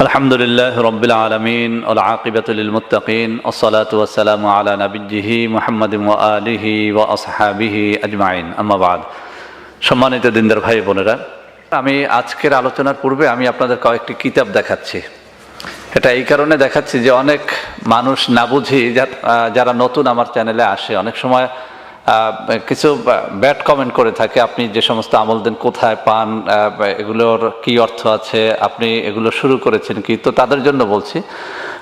الحمد لله رب العالمين والعاقبة للمتقين والصلاة والسلام على نبيه محمد وآله وأصحابه أجمعين أما بعد সম্মানিত দিনদার ভাই বোনেরা আমি আজকের আলোচনার পূর্বে আমি আপনাদের কয়েকটি কিতাব দেখাচ্ছি এটা এই কারণে দেখাচ্ছি যে অনেক মানুষ না বুঝি যা- আহ, যারা নতুন আমার চ্যানেলে আসে অনেক সময় আহ, কিছু ব্যাড কমেন্ট করে থাকে। আপনি যে সমস্ত আমল দেন, কোথায় পান এগুলোর কি অর্থ আছে, আপনি এগুলো শুরু করেছেন কি? তো তাদের জন্য বলছি,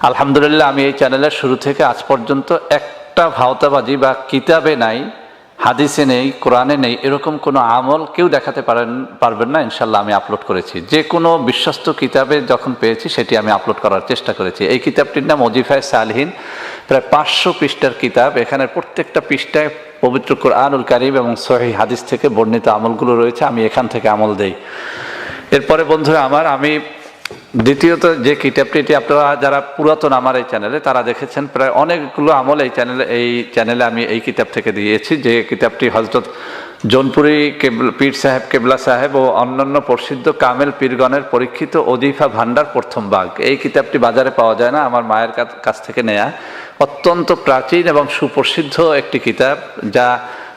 আলহামদুলিল্লাহ আমি এই চ্যানেলের শুরু থেকে আজ পর্যন্ত একটা ভাওতাবাজি বা কিতাবে নাই, হাদিসে নেই, কোরআনে নেই, এরকম কোনো আমল কেউ দেখাতে পারেন, পারবেন না ইনশাল্লাহ আমি আপলোড করেছি। যে কোনো বিশ্বস্ত কিতাবে যখন পেয়েছি, সেটি আমি আপলোড করার চেষ্টা করেছি। এই কিতাবটির নাম অজিফায় সালহীন, প্রায় পাঁচশো পৃষ্ঠার কিতাব। এখানে প্রত্যেকটা পৃষ্ঠায় পবিত্র কোরআনুল কারিম এবং সহি হাদিস থেকে বর্ণিত আমলগুলো রয়েছে, আমি এখান থেকে আমল দেই। এরপরে বন্ধুরা আমার, আমি দ্বিতীয়ত যে কিতাবটি, এটি আপনারা যারা পুরাতন আমার এই চ্যানেলে, তারা দেখেছেন, প্রায় অনেকগুলো আমল এই চ্যানেলে এই চ্যানেলে আমি এই কিতাব থেকে দিয়েছি। যে কিতাবটি হজরত জৌনপুরি কেবল, পীর সাহেব কেবলা সাহেব ও অন্যান্য প্রসিদ্ধ কামেল পীরগণের পরীক্ষিত অজিফা ভান্ডার প্রথম ভাগ এই কিতাবটি বাজারে পাওয়া যায় না, আমার মায়ের কাছ থেকে নেয়া। অত্যন্ত প্রাচীন এবং সুপ্রসিদ্ধ একটি কিতাব, যা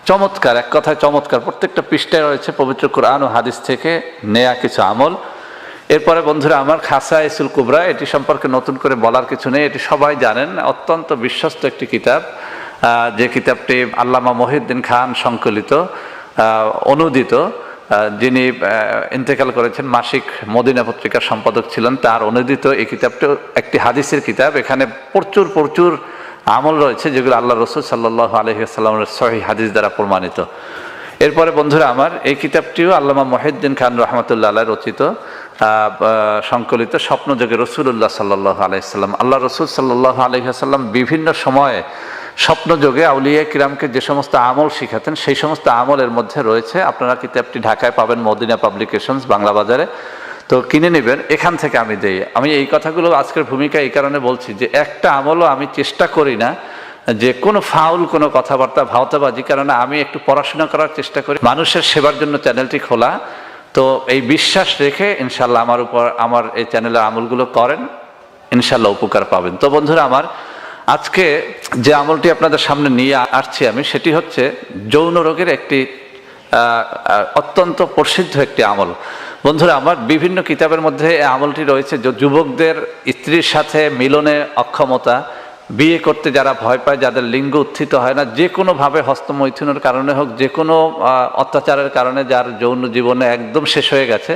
চমৎকার, এক কথায় চমৎকার। প্রত্যেকটা পৃষ্ঠায় রয়েছে পবিত্র কোরআন ও হাদিস থেকে নেয়া কিছু আমল। এরপরে, বন্ধুরা, আমার খাসা ইসুল কুবরা, এটি সম্পর্কে নতুন করে বলার কিছু নেই, এটি সবাই জানেন। অত্যন্ত বিশ্বস্ত একটি কিতাব যে কিতাবটি আল্লামা মহিউদ্দিন খান সংকলিত অনুদিত যিনি ইন্তেকাল করেছেন মাসিক মদিনা পত্রিকার সম্পাদক ছিলেন। তার অনুদিত এই কিতাবটি একটি হাদিসের কিতাব। এখানে প্রচুর প্রচুর আমল রয়েছে যেগুলো আল্লাহ রসুল সাল্লাহ আলহিহাস্লামের সহি হাদিস দ্বারা প্রমাণিত। এরপরে বন্ধুরা আমার এই কিতাবটিও আল্লামা মহিউদ্দিন খান রহমতুল্লাহ আল্লাহ রচিত সংকলিত স্বপ্নযোগে রসুল্লাহ সাল্লাহ আলাইসাল্লাম আল্লাহ রসুল সাল্লাহ আলহিহাসাল্লাম বিভিন্ন সময়ে স্বপ্নযোগে আউলিয়া কিরামকে যে সমস্ত আমল শিখাতেন, সেই সমস্ত আমলের মধ্যে রয়েছে। আপনারা কিতাবটি ঢাকায় পাবেন, মদিনা পাবলিকেশনস, বাংলা বাজারে। তো কিনে নেবেন, এখান থেকে আমি দেই। আমি এই কথাগুলো আজকের ভূমিকা এই কারণে বলছি যে একটা আমলও আমি চেষ্টা করি না যে কোনো ফাউল, কোনো কথাবার্তা ভাওতাবাজি কারণ আমি একটু পড়াশোনা করার চেষ্টা করি। মানুষের সেবার জন্য চ্যানেলটি খোলা। তো এই বিশ্বাস রেখে ইনশাল্লাহ আমার উপর, আমার এই চ্যানেলের আমলগুলো করেন। ইনশাল্লাহ উপকার পাবেন। তো বন্ধুরা, আমার আজকে যে আমলটি আপনাদের সামনে নিয়ে আসছি আমি, সেটি হচ্ছে যৌন রোগের একটি অত্যন্ত প্রসিদ্ধ একটি আমল। বন্ধুরা, আমার বিভিন্ন কিতাবের মধ্যে আমলটি রয়েছে। যুবকদের স্ত্রীর সাথে মিলনে অক্ষমতা, বিয়ে করতে যারা ভয় পায়, যাদের লিঙ্গ উত্থিত হয় না, যে কোনোভাবে হস্তমৈথুনের কারণে হোক, যে কোনো অত্যাচারের কারণে যার যৌন জীবনে একদম শেষ হয়ে গেছে,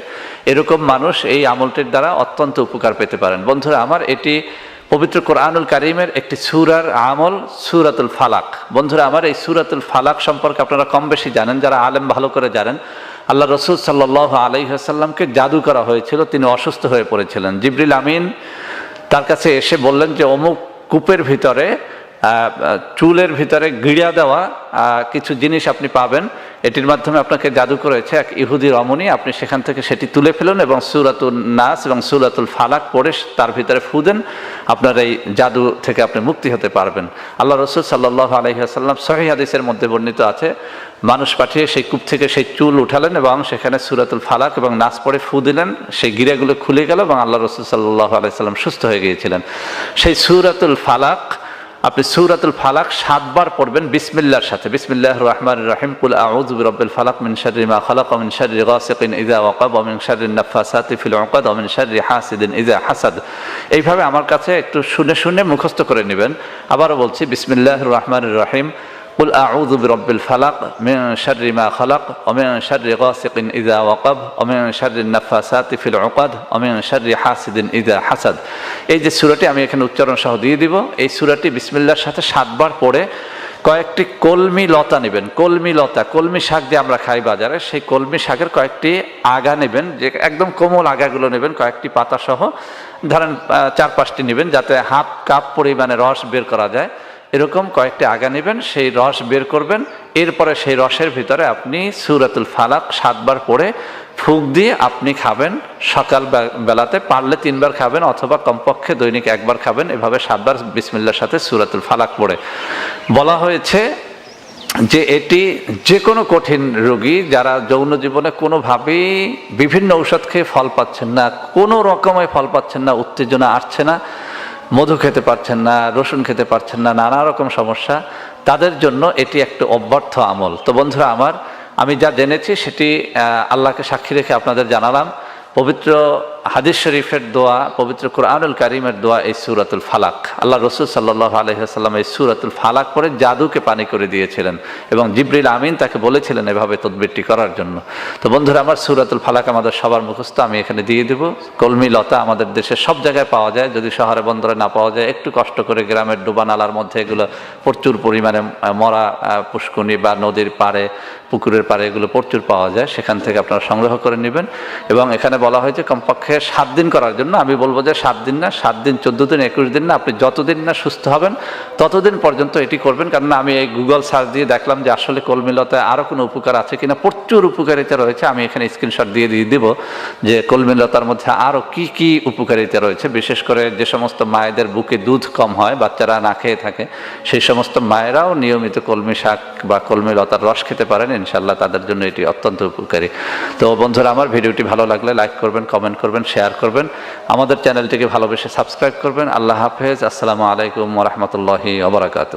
এরকম মানুষ এই আমলটির দ্বারা অত্যন্ত উপকার পেতে পারেন। বন্ধুরা, আমার এটি পবিত্র কোরআনুল কারিমের একটি সুরার আমল, সুরাতুল ফালাক। বন্ধুরা, আমার এই সুরাতুল ফালাক সম্পর্কে আপনারা কম বেশি জানেন, যারা আলেম ভালো করে জানেন। আল্লাহ রসুল সাল্লাহ আলহিহাসাল্লামকে জাদু করা হয়েছিল, তিনি অসুস্থ হয়ে পড়েছিলেন। জিবরিল আমিন তার কাছে এসে বললেন যে, অমুক কূপের ভিতরে চুলের ভিতরে গিড়িয়া দেওয়া কিছু জিনিস আপনি পাবেন। এটির মাধ্যমে আপনাকে জাদু করেছে এক ইহুদি রমণী। আপনি সেখান থেকে সেটি তুলে ফেলুন এবং সুরাতুল নাস এবং সুরাতুল ফালাক পড়ে তার ভিতরে ফু দেন। আপনার এই জাদু থেকে আপনি মুক্তি হতে পারবেন। আল্লাহ রসুল সাল্লাহ আলহিহাসাল্লাম সহি হাদিসের মধ্যে বর্ণিত আছে, মানুষ পাঠিয়ে সেই কূপ থেকে সেই চুল উঠালেন এবং সেখানে সুরাতুল ফালাক এবং নাচ পড়ে ফু দিলেন। সেই গিরাগুলো খুলে গেল এবং আল্লাহ রসুল সাল্লাহ আলাইসাল্লাম সুস্থ হয়ে গিয়েছিলেন। সেই সুরাতুল ফালাক আপনি সূরাতুল ফালাক সাতবার পড়বেন বিসমিল্লার সাথে। বিসমিল্লাহ রহমান রহিম। কুল আউযু বিরাব্বিল ফালাক মিন শাররি মা খালাক মিন শাররি গাসিকিন ইযা ওয়াকাব ওয়া মিন শাররি নাফাসাতি ফিল উকাদ মিন শাররি হাসিদিন ইযা হাসাদ। এইভাবে আমার কাছে একটু শুনে শুনে মুখস্থ করে নেবেন। আবারও বলছি বিসমিল্লাহ রহমান রহিম। قل أعوذ برب الفلق من شر ما خلق ومن شر غاسق إذا وقب ومن شر النفاسات في العقد ومن شر حاسد إذا حسد এই যে সূরাটি আমি এখানে উচ্চারণ সহ দিয়ে দিব এই সূরাটি বিসমিল্লাহর সাথে সাতবার পড়ে কয়েকটি কলমি লতা নেবেন কলমি লতা কলমি শাক যে আমরা খাই বাজারে সেই কলমি শাকের কয়েকটি আগা নেবেন যে একদম কোমল আগাগুলো নেবেন কয়েকটি পাতা সহ ধরেন আহ, চার পাঁচটি নেবেন যাতে হাফ কাপ পরিমাণে রস বের করা যায় এরকম কয়েকটি আগা নেবেন, সেই রস বের করবেন। এরপরে সেই রসের ভিতরে আপনি সুরাতুল ফালাক সাতবার পড়ে ফুক দিয়ে আপনি খাবেন। সকাল বেলাতে পারলে তিনবার খাবেন অথবা কমপক্ষে দৈনিক একবার খাবেন। এভাবে সাতবার বিসমিল্লার সাথে সুরাতুল ফালাক পড়ে। বলা হয়েছে যে এটি যে কোনো কঠিন রোগী যারা যৌন জীবনে কোনোভাবেই বিভিন্ন ঔষধ খেয়ে ফল পাচ্ছেন না, কোনো রকমের ফল পাচ্ছেন না, উত্তেজনা আসছে না মধু খেতে পারছেন না, রসুন খেতে পারছেন না, নানা রকম সমস্যা। তাদের জন্য এটি একটা অব্যর্থ আমল। তো বন্ধুরা আমার, আমি যা জেনেছি সেটি আল্লাহকে সাক্ষী রেখে আপনাদের জানালাম। পবিত্র হাদিস শরীফের দোয়া, পবিত্র কোরআনুল কারিমের দোয়া এই সুরাতুল ফালাক। আল্লাহ রসুল সাল্লাহ আলহিহাল্লাম এই সুরাতুল ফালাক পরে জাদুকে পানি করে দিয়েছিলেন এবং জিব্রিল আমিন তাকে বলেছিলেন এভাবে তদবিরটি করার জন্য। তো বন্ধুরা, আমার সুরাতুল ফালাক আমাদের সবার মুখস্থ, আমি এখানে দিয়ে দেব। কলমি লতা আমাদের দেশে সব জায়গায় পাওয়া যায়, যদি শহরে, বন্দরে না পাওয়া যায়, একটু কষ্ট করে গ্রামের ডুবা নালার মধ্যে এগুলো প্রচুর পরিমাণে মরা পুষ্কুনি বা নদীর পাড়ে, পুকুরের পাড়ে এগুলো প্রচুর পাওয়া যায়, সেখান থেকে আপনারা সংগ্রহ করে নেবেন। এবং এখানে বলা হয়েছে, কমপক্ষে সাত দিন করার জন্য আমি বলব যে সাত দিন না, সাত দিন, চোদ্দ দিন, একুশ দিন না, আপনি যতদিন না সুস্থ হবেন, ততদিন পর্যন্ত এটি করবেন। কারণ আমি এই গুগল সার্চ দিয়ে দেখলাম যে আসলে কলমিলতায় আরও কোনো উপকার আছে কিনা, প্রচুর উপকারিতা রয়েছে। আমি এখানে স্ক্রিনশট দিয়ে দিয়ে দিব যে কলমিলতার মধ্যে আরও কি কি উপকারিতা রয়েছে। বিশেষ করে যে সমস্ত মায়েদের বুকে দুধ কম হয়, বাচ্চারা না খেয়ে থাকে, সেই সমস্ত মায়েরাও নিয়মিত কলমি শাক বা কলমি লতার রস খেতে পারেন। ইনশাল্লাহ তাদের জন্য এটি অত্যন্ত উপকারী। তো বন্ধুরা, আমার ভিডিওটি ভালো লাগলে লাইক করবেন কমেন্ট করবেন শেয়ার করবেন। আমাদের চ্যানেলটিকে ভালোবেসে সাবস্ক্রাইব করবেন। আল্লাহ হাফেজ। আসসালামু আলাইকুম রহমতুল্লাহি ওবরাকাতু